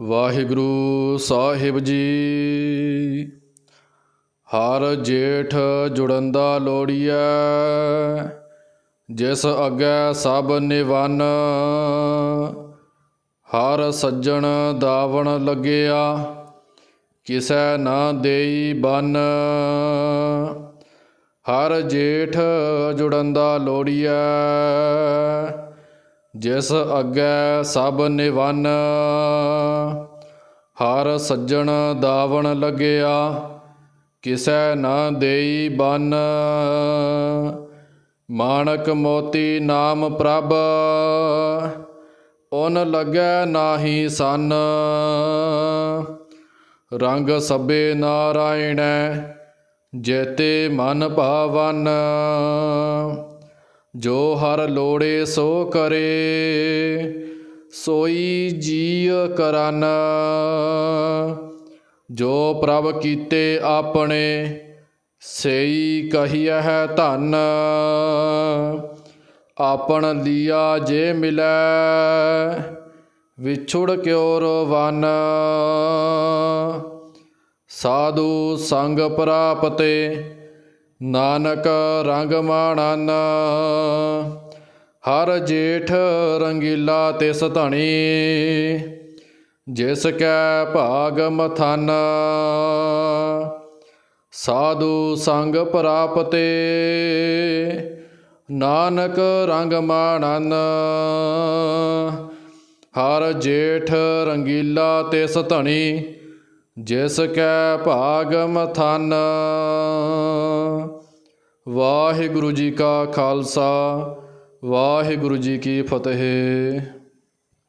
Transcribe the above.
ਵਾਹਿਗੁਰੂ ਸਾਹਿਬ ਜੀ। ਹਰ ਜੇਠ ਜੁੜੰਦਾ ਲੋੜੀਐ, ਜਿਸ ਅੱਗੇ ਸਭ ਨਿਵਨ। ਹਰ ਸੱਜਣ ਦਾਵਣ ਲੱਗਿਆ, ਕਿਸੈ ਨਾ ਦੇਈ ਬਨ। ਹਰ ਜੇਠ ਜੁੜੰਦਾ ਲੋੜੀਐ ਜਿਸ ਅੱਗੇ ਸਭ ਨਿਵਨ, ਹਰ ਸੱਜਣ ਦਾਵਣ ਲੱਗਿਆ, ਕਿਸੈ ਨਾ ਦੇਈ ਬਨ। ਮਾਣਕ ਮੋਤੀ ਨਾਮ ਪ੍ਰਭ ਓਨ ਲੱਗੈ ਨਾਹੀ ਸਨ। ਰੰਗ ਸਭੇ ਨਾਰਾਇਣੈ, ਜੇਤੇ ਮਨ ਭਾਵਨ। ਜੋ ਹਰ ਲੋੜੇ ਸੋ ਕਰੇ, ਸੋਈ ਜੀਅ ਕਰਨ। ਜੋ ਪ੍ਰਭ ਕੀਤੇ ਆਪਣੇ, ਸਈ ਕਹੀਐ ਧਨ। ਆਪਣ ਲੀਆ ਜੇ ਮਿਲੈ, ਵਿਛੁੜ ਕਿਉ ਰੋਵਨ ਸਾਧੂ ਸੰਗ ਪ੍ਰਾਪਤੇ ਨਾਨਕ ਰੰਗ ਮਾਣਨ, ਹਰ ਜੇਠ ਰੰਗੀਲਾ ਤਿਸ ਧਣੀ। ਜਿਸ ਕੈ ਭਾਗ ਮਥਨ, ਸਾਧੂ ਸੰਗ ਪ੍ਰਾਪਤੇ। ਨਾਨਕ ਰੰਗ ਮਾਣਨ, ਹਰ ਜੇਠ ਰੰਗੀਲਾ ਤਿਸ ਧਣੀ। ਜਿਸ ਕੈ ਭਾਗ ਮਥਨ ਵਾਹਿਗੁਰੂ ਜੀ ਕਾ ਖਾਲਸਾ ਵਾਹਿਗੁਰੂ ਜੀ ਕੀ ਫਤਿਹ।